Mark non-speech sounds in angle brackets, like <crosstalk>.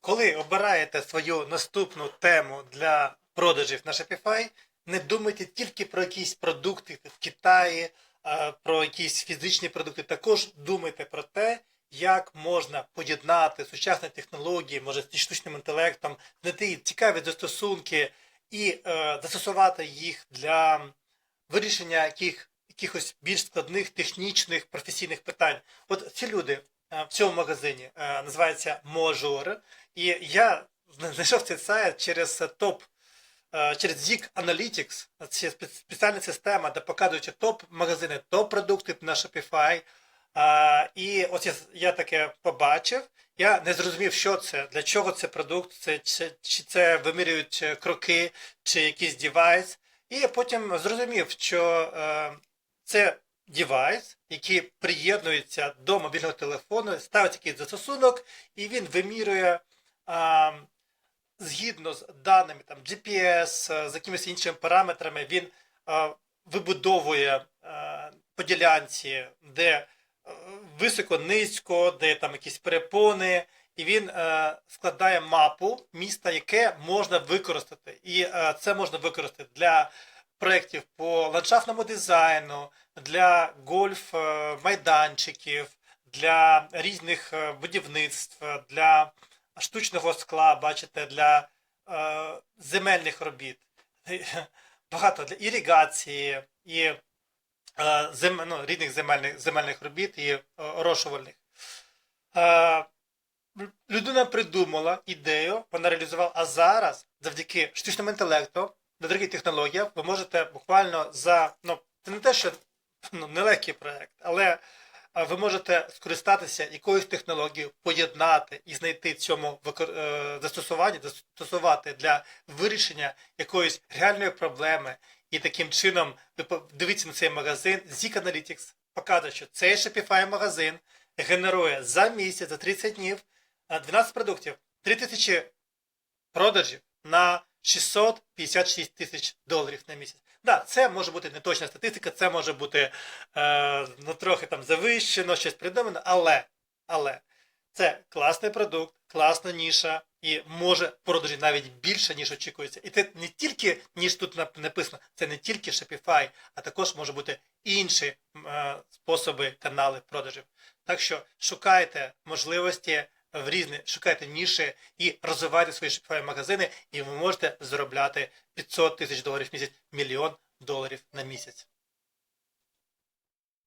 Коли обираєте свою наступну тему для продажів на Shopify, не думайте тільки про якісь продукти в Китаї, про якісь фізичні продукти. Також думайте про те, як можна поєднати сучасні технології, може зі штучним інтелектом, знайти цікаві застосунки і е, застосувати їх для вирішення яких, якихось більш складних технічних професійних питань. От ці люди е, в цьому магазині е, називаються Мажор, і я знайшов цей сайт через е, топ. е, Через Zik Analytics, це спеціальна система, де показують топ-магазини, топ-продукти на Shopify. І ось я, я таке побачив. Я не зрозумів, що це, для чого це продукт, це, чи, чи це вимірюють е, кроки, чи якийсь девайс. І потім зрозумів, що е, це девайс, який приєднується до мобільного телефону, ставить якийсь застосунок, і він вимірює а, згідно з даними там, GPS, е, з якимись іншими параметрами, він е, вибудовує е, по ділянці, де високо, низько, де там якісь перепони, і він е, складає мапу міста, яке можна використати. І е, це можна використати для проєктів по ландшафтному дизайну, для гольф е, майданчиків, для різних е, будівництв, для штучного скла, бачите, для е, земельних робіт. <laughs> Багато для іригації і зем, ну, різних земельних, земельних робіт і орошувальних. Людина придумала ідею, вона реалізувала, а зараз, завдяки штучному інтелекту, другим технологіям, ви можете буквально за, ну, це не те, що ну, нелегкий проект, але ви можете скористатися якоюсь технологією, поєднати і знайти цьому е, застосування, застосувати для вирішення якоїсь реальної проблеми. І таким чином ви дивіться на цей магазин. Zik Analytics показує, що цей Shopify магазин генерує за місяць, за 30 днів е, 12 продуктів, 3000 продажів на 656 тисяч доларів на місяць. Да, це може бути не точна статистика, це може бути е, ну, трохи там завищено, щось придумано, але, але це класний продукт, класна ніша і може продажі навіть більше, ніж очікується. І це не тільки, ніж тут написано, це не тільки Shopify, а також може бути інші е, способи, канали продажів. Так що шукайте можливості в різні, шукайте ніші і розвивайте свої шопіфай магазини, і ви можете заробляти 500 тисяч доларів в місяць, мільйон доларів на місяць.